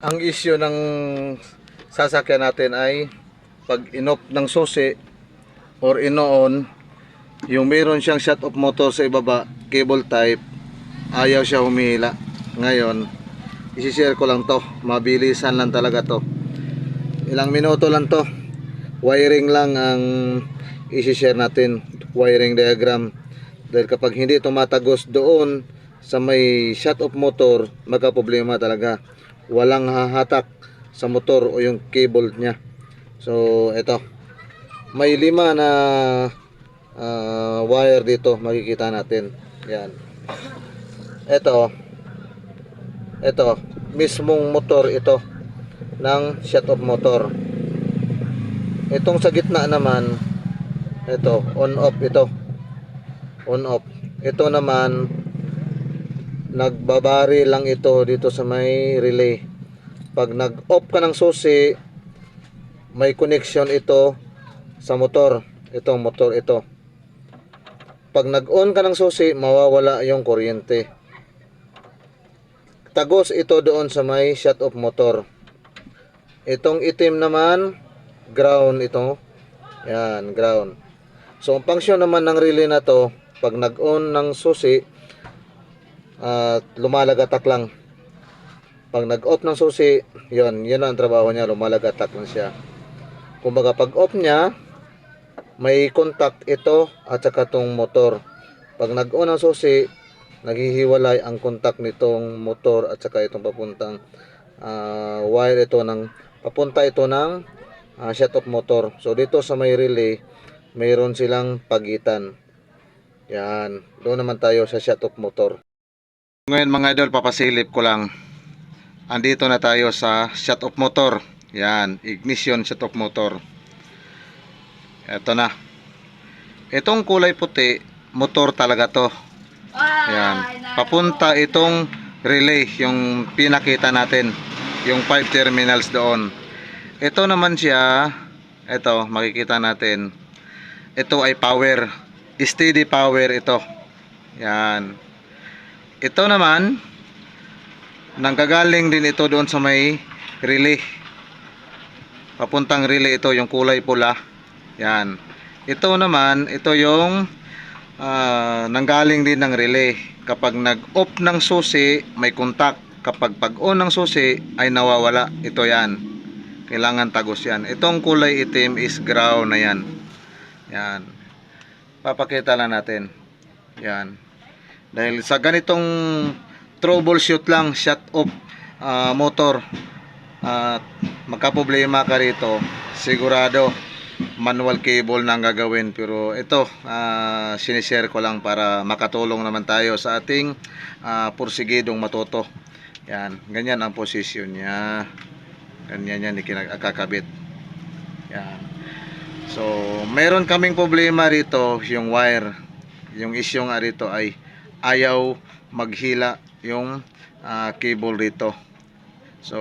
Ang issue ng sasakyan natin ay pag inop ng susi or inoon, yung meron siyang shut off motor sa ibaba, cable type, ayaw siya humihila. Ngayon, isishare ko lang to. Mabilisan lang talaga to. Ilang minuto lang to. Wiring lang ang isishare natin. Wiring diagram. Dahil kapag hindi tumatagos doon sa may shut off motor, magka-problema talaga. Walang hahatak sa motor o yung cable niya. So, ito. May lima na ah, wire dito makikita natin. Yan. Ito. Ito. Mismong motor ito ng shut off motor. Itong sa gitna naman, ito, on off ito. On off. Ito naman, nagbabari lang ito dito sa may relay. Pag nag-off ka ng susi, may connection ito sa motor. Ito, motor ito. Pag nag-on ka ng susi, mawawala yung kuryente. Tagos ito doon sa may shut off motor. Itong itim naman, ground ito. Yan, ground. So, ang function naman ng relay na to, pag nag-on ng susi, at lumalagatak lang. Pag nag-off ng susi, yon yun ang trabaho niya, lumalagatak lang siya. Kumbaga, pag off niya, may contact ito at saka tong motor. Pag nag-on ng susi, naghihiwalay ang contact nitong motor at saka itong papuntang ah, wire ito ng papunta ito ng ah, shut off motor. So dito sa may relay, mayroon silang pagitan. Yan. Doon naman tayo sa shut off motor. Ngayon mga idol, papasilip ko lang. Andito na tayo sa shut off motor. Yan, ignition shut off motor. Ito na. Itong kulay puti, motor talaga to. Yan. Papunta itong relay, yung pinakita natin. Yung 5 terminals doon. Ito naman siya, ito, makikita natin. Ito ay power. Steady power ito. Yan. Ito naman, nanggagaling din ito doon sa may relay. Papuntang relay ito, yung kulay pula. Yan. Ito naman, ito yung ah, nanggaling din ng relay. Kapag nag-off ng susi, may contact. Kapag pag-on ng susi, ay nawawala. Ito yan. Kailangan tagos yan. Itong kulay itim is ground na yan. Yan. Papakita lang natin. Yan. Dahil sa ganitong troubleshoot lang, shut off ah, motor, at magka-problema ka rito, sigurado manual cable na ang gagawin. Pero ito, ah, sinishare ko lang para makatulong naman tayo sa ating ah, porsigidong matuto. Yan, ganyan ang posisyon niya. Ganyan yan, ikinagkakabit. Yan. So, meron kaming problema rito, yung wire. Yung issue nga rito ay ayaw maghila yung ah, cable rito. So,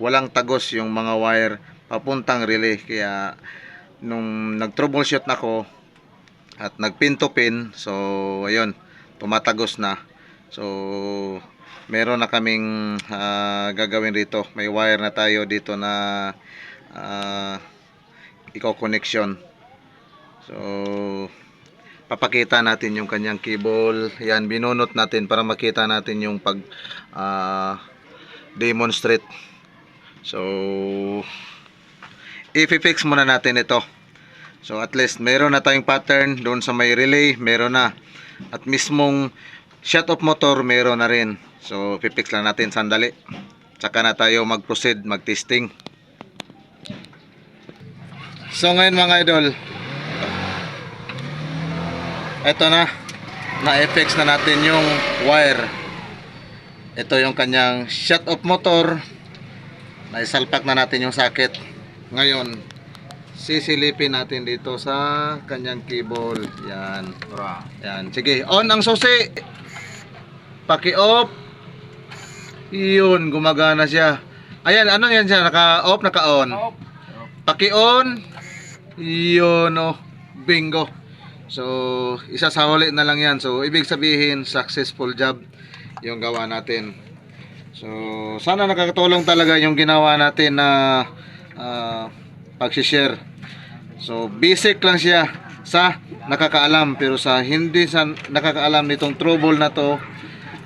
walang tagos yung mga wire papuntang relay. Kaya, nung nag-troubleshoot na ako at nagpin to pin, so, ayun, tumatagos na. So, meron na kaming ah, gagawin rito. May wire na tayo dito na ah, iko-connection. So, papakita natin yung kanyang cable. Yan, binunot natin para makita natin yung pag ah, demonstrate. So, i-fix muna natin ito. So, at least meron na tayong pattern doon sa may relay, meron na. At mismong shut off motor, meron na rin. So, i-fix lang natin sandali. Tsaka na tayo mag-proceed, mag-testing. So, ngayon mga idol, ito na. Na-fix na natin yung wire. Ito yung kanyang shut off motor. Naisalpak na natin yung socket. Ngayon, sisilipin natin dito sa kanyang cable. Yan. Yan. Sige, on ang susi. Paki-off. Yun, gumagana siya. Ayan, ano yan siya? Naka-off, naka-on. Paki-on. Yun, oh. Bingo. So, isasawali na lang yan. So, ibig sabihin, successful job yung gawa natin. So, sana nakakatulong talaga yung ginawa natin na uh, pag-share. So, basic lang siya sa nakakaalam pero sa hindi sa nakakaalam nitong trouble na to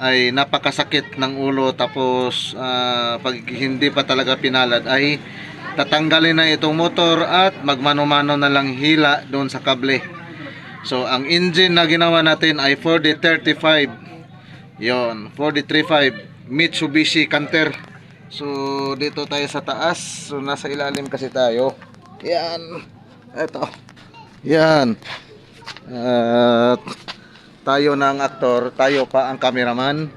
ay napakasakit ng ulo tapos ah, pag hindi pa talaga pinalad ay tatanggalin na itong motor at magmano-mano na lang hila doon sa kable. So, ang engine na ginawa natin ay 4D35. Yon, 4D35 Mitsubishi Canter. So, dito tayo sa taas. So, nasa ilalim kasi tayo. Yan. Ito. Yan. At tayo ang aktor, tayo pa ang cameraman.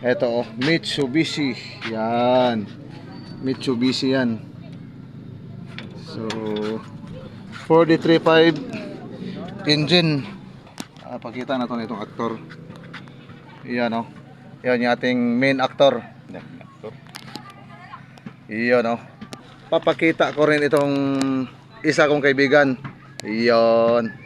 Ito, oh, Mitsubishi. Yan. Mitsubishi yan. So, 4D35 engine. Ah, pakita na to nitong aktor. Iyan oh. Yan yung ating main actor. Iyan oh. Papakita ko rin itong isa kong kaibigan. Iyon.